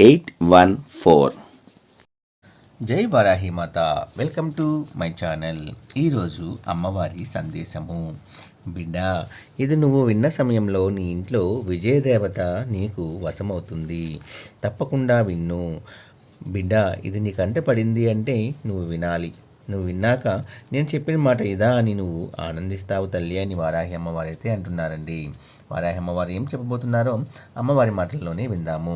eight one four. జై వారాహి మాత. Welcome to my channel. ఈరోజు అమ్మవారి సందేశము. బిడ్డ ఇది నువ్వు విన్న సమయంలో నీ ఇంట్లో విజయదేవత నీకు వశమవుతుంది. తప్పకుండా విన్ను. బిడ్డ ఇది నీ కంట పడింది అంటే నువ్వు వినాలి. నువ్వు విన్నాక నేను చెప్పిన మాట ఇదా అని నువ్వు ఆనందిస్తావు తల్లి అని వారాహి అమ్మవారు అయితే అంటున్నారండి. వారాహి అమ్మవారు ఏం చెప్పబోతున్నారో అమ్మవారి మాటల్లోనే విందాము.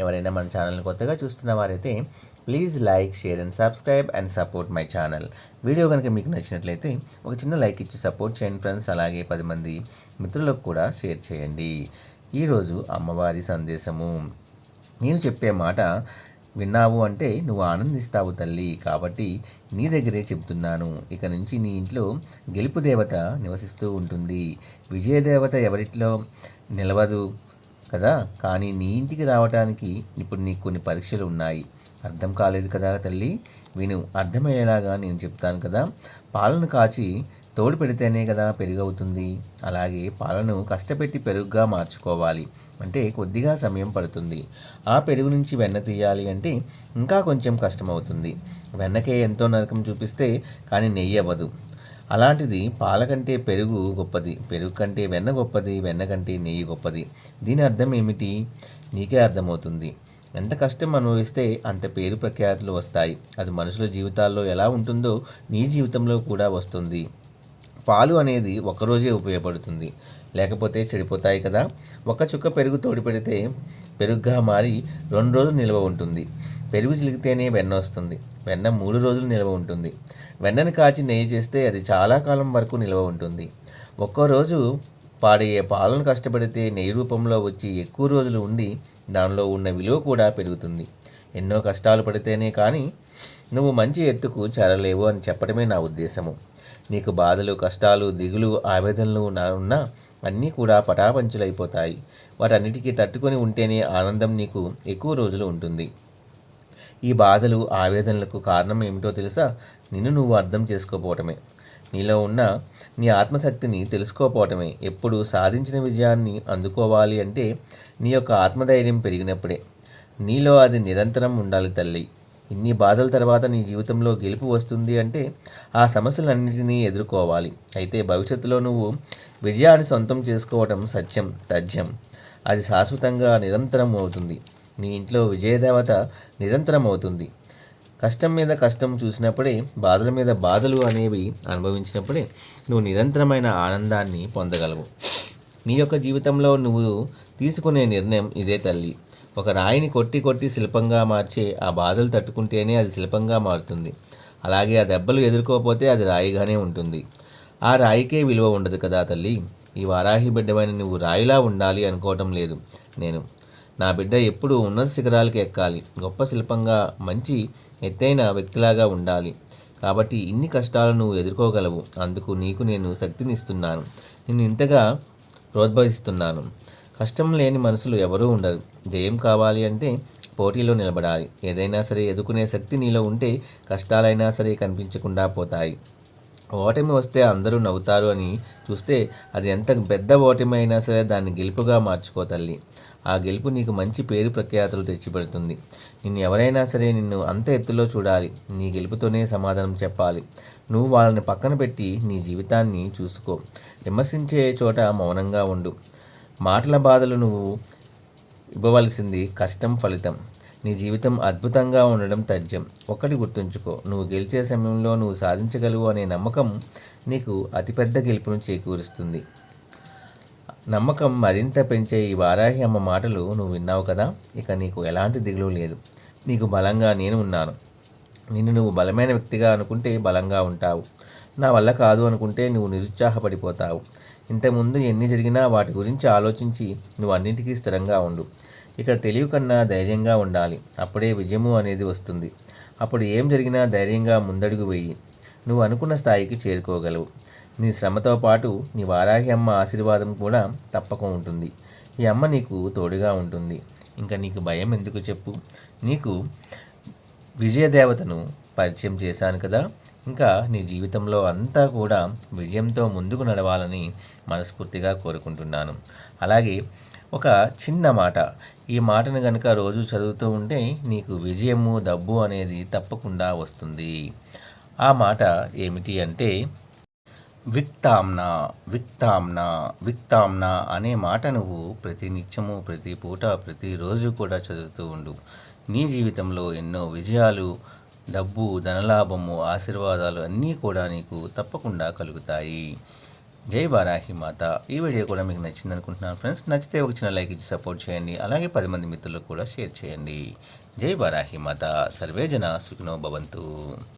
ఎవరైనా మన ఛానల్ని కొత్తగా చూస్తున్న వారైతే please like share and subscribe and support my channel. Video కనుక మీకు నచ్చినట్లయితే ఒక చిన్న లైక్ ఇచ్చి సపోర్ట్ చేయండి ఫ్రెండ్స్. అలాగే పది మంది మిత్రులకు కూడా షేర్ చేయండి. ఈరోజు అమ్మవారి సందేశము. నేను చెప్పే మాట విన్నావు అంటే నువ్వు ఆనందిస్తావు తల్లి. కాబట్టి నీ దగ్గరే చెప్తున్నాను ఇక నుంచి నీ ఇంట్లో గెలుపు దేవత నివసిస్తూ ఉంటుంది. విజయదేవత ఎవరిట్లో నిలవదు కదా? కానీ నీ ఇంటికి రావటానికి ఇప్పుడు నీకు కొన్ని పరీక్షలు ఉన్నాయి. అర్థం కాలేదు కదా తల్లి? విను అర్థమయ్యేలాగా నేను చెప్తాను కదా. పాలను కాచి తోడు పెడితేనే కదా పెరుగవుతుంది. అలాగే పాలను కష్టపెట్టి పెరుగుగా మార్చుకోవాలి. అంటే కొద్దిగా సమయం పడుతుంది. ఆ పెరుగు నుంచి వెన్న తీయాలి అంటే ఇంకా కొంచెం కష్టమవుతుంది. వెన్నకే ఎంతో నరకం చూపిస్తే కానీ నెయ్యి అవ్వదు అలాంటిది పాల కంటే పెరుగు గొప్పది. పెరుగు కంటే వెన్న గొప్పది వెన్న కంటే నెయ్యి గొప్పది. దీని అర్థం ఏమిటి? నీకే అర్థమవుతుంది. ఎంత కష్టం అనుభవిస్తే అంత పేరు ప్రఖ్యాతులు వస్తాయి. అది మనుషుల జీవితాల్లో ఎలా ఉంటుందో నీ జీవితంలో కూడా వస్తుంది. పాలు అనేది ఒకరోజే ఉపయోగపడుతుంది. లేకపోతే చెడిపోతాయి కదా. ఒక చుక్క పెరుగు తోడి పెడితే పెరుగుగా మారి రెండు రోజులు నిల్వ ఉంటుంది. పెరుగు చిలికితేనే వెన్న వస్తుంది. వెన్న మూడు రోజులు నిల్వ ఉంటుంది. వెన్నను కాచి నెయ్యి చేస్తే అది చాలా కాలం వరకు నిల్వ ఉంటుంది. ఒక్కో రోజు పాడయ్యే పాలను కష్టపడితే నెయ్యి రూపంలో వచ్చి ఎక్కువ రోజులు ఉండి దానిలో ఉన్న విలువ కూడా పెరుగుతుంది. ఎన్నో కష్టాలు పడితేనే కానీ నువ్వు మంచి ఎత్తుకు చేరలేవు అని చెప్పడమే నా ఉద్దేశము. నీకు బాధలు కష్టాలు దిగులు ఆవేదనలు నా- ఉన్నా అన్నీ కూడా పటాపంచులైపోతాయి. వాటన్నిటికీ తట్టుకొని ఉంటేనే ఆనందం నీకు ఎక్కువ రోజులు ఉంటుంది. ఈ బాధలు ఆవేదనలకు కారణం ఏమిటో తెలుసా? నిన్ను నువ్వు అర్థం చేసుకోపోవటమే. నీలో ఉన్న నీ ఆత్మశక్తిని తెలుసుకోపోవటమే. ఎప్పుడు సాధించిన విజయాన్ని అందుకోవాలి అంటే నీ యొక్క ఆత్మధైర్యం పెరిగినప్పుడే. నీలో అది నిరంతరం ఉండాలి తల్లి. ఇన్ని బాధల తర్వాత నీ జీవితంలో గెలుపు వస్తుంది అంటే ఆ సమస్యలన్నింటినీ ఎదుర్కోవాలి. అయితే భవిష్యత్తులో నువ్వు విజయాన్ని సొంతం చేసుకోవటం సత్యం తథ్యం. అది శాశ్వతంగా నిరంతరం అవుతుంది. నీ ఇంట్లో విజయదేవత నిరంతరం అవుతుంది. కష్టం మీద కష్టం చూసినప్పుడే బాధల మీద బాధలు అనేవి అనుభవించినప్పుడే నువ్వు నిరంతరమైన ఆనందాన్ని పొందగలవు. నీ యొక్క జీవితంలో నువ్వు తీసుకునే నిర్ణయం ఇదే తల్లి. ఒక రాయిని కొట్టి కొట్టి శిల్పంగా మార్చే ఆ బాధలు తట్టుకుంటేనే అది శిల్పంగా మారుతుంది. అలాగే ఆ దెబ్బలు ఎదుర్కోకపోతే అది రాయిగానే ఉంటుంది. ఆ రాయికే విలువ ఉండదు కదా తల్లి. ఈ వారాహి బిడ్డమైన నువ్వు రాయిలా ఉండాలి అనుకోవటం లేదు నేను. నా బిడ్డ ఎప్పుడూ ఉన్నత శిఖరాలకి ఎక్కాలి. గొప్ప శిల్పంగా మంచి ఎత్తైన వ్యక్తిలాగా ఉండాలి. కాబట్టి ఇన్ని కష్టాలు నువ్వు ఎదుర్కోగలవు. అందుకు నీకు నేను శక్తినిస్తున్నాను. నిన్ను ఇంతగా ప్రోద్బలిస్తున్నాను కష్టం లేని మనసులు ఎవరూ ఉండరు. జయం కావాలి అంటే పోటీలో నిలబడాలి. ఏదైనా సరే ఎదుర్కొనే శక్తి నీలో ఉంటే కష్టాలైనా సరే కనిపించకుండా పోతాయి. ఓటమి వస్తే అందరూ నవ్వుతారు అని చూస్తే అది ఎంత పెద్ద ఓటమి అయినా సరే దాన్ని గెలుపుగా మార్చుకో తల్లి. ఆ గెలుపు నీకు మంచి పేరు ప్రఖ్యాతులు తెచ్చిపెడుతుంది. నిన్ను ఎవరైనా సరే నిన్ను అంత ఎత్తులో చూడాలి. నీ గెలుపుతోనే సమాధానం చెప్పాలి. నువ్వు వాళ్ళని పక్కన పెట్టి నీ జీవితాన్ని చూసుకో. విమర్శించే చోట మౌనంగా ఉండు. మాటల బాధలు నువ్వు ఇవ్వవలసింది కష్టం ఫలితం. నీ జీవితం అద్భుతంగా ఉండడం తథ్యం. ఒక్కటి గుర్తుంచుకో నువ్వు గెలిచే సమయంలో నువ్వు సాధించగలవు అనే నమ్మకం నీకు అతిపెద్ద గెలుపును చేకూరుస్తుంది. నమ్మకం మరింత పెంచే ఈ వారాహి అమ్మ మాటలు నువ్వు విన్నావు కదా? ఇక నీకు ఎలాంటి దిగులు లేదు. నీకు బలంగా నేను ఉన్నాను. నిన్ను నువ్వు బలమైన వ్యక్తిగా అనుకుంటే బలంగా ఉంటావు. నా వల్ల కాదు అనుకుంటే నువ్వు నిరుత్సాహపడిపోతావు. ఇంతకుముందు ఎన్ని జరిగినా వాటి గురించి ఆలోచించి నువ్వు అన్నింటికీ స్థిరంగా ఉండు. ఇక్కడ తెలివి కన్నా ధైర్యంగా ఉండాలి. అప్పుడే విజయము అనేది వస్తుంది. అప్పుడు ఏం జరిగినా ధైర్యంగా ముందడుగు వెయ్యి నువ్వు అనుకున్న స్థాయికి చేరుకోగలవు. నీ శ్రమతో పాటు నీ వారాహి అమ్మ ఆశీర్వాదం కూడా తప్పక ఉంటుంది. ఈ అమ్మ నీకు తోడుగా ఉంటుంది. ఇంకా నీకు భయం ఎందుకు చెప్పు? నీకు విజయదేవతను పరిచయం చేశాను కదా. ఇంకా నీ జీవితంలో అంతా కూడా విజయంతో ముందుకు నడవాలని మనస్ఫూర్తిగా కోరుకుంటున్నాను. అలాగే ఒక చిన్న మాట ఈ మాటను కనుక రోజు చదువుతూ ఉంటే నీకు విజయము డబ్బు అనేది తప్పకుండా వస్తుంది. ఆ మాట ఏమిటి అంటే విక్తాంన విక్తాంన విక్తాంన అనే మాట నువ్వు ప్రతి నిత్యము ప్రతి పూట ప్రతిరోజు కూడా చదువుతూ ఉండు. నీ జీవితంలో ఎన్నో విజయాలు డబ్బు ధనలాభము ఆశీర్వాదాలు అన్నీ కూడా నీకు తప్పకుండా కలుగుతాయి. జై బారాహి మాత. ఈ వీడియో కూడా మీకు నచ్చింది అనుకుంటున్నాను ఫ్రెండ్స్. నచ్చితే ఒక చిన్న లైక్ ఇచ్చి సపోర్ట్ చేయండి. అలాగే పది మంది మిత్రులకు కూడా షేర్ చేయండి. జై బారాహి మాత. సర్వేజన సుఖినో భవంతు.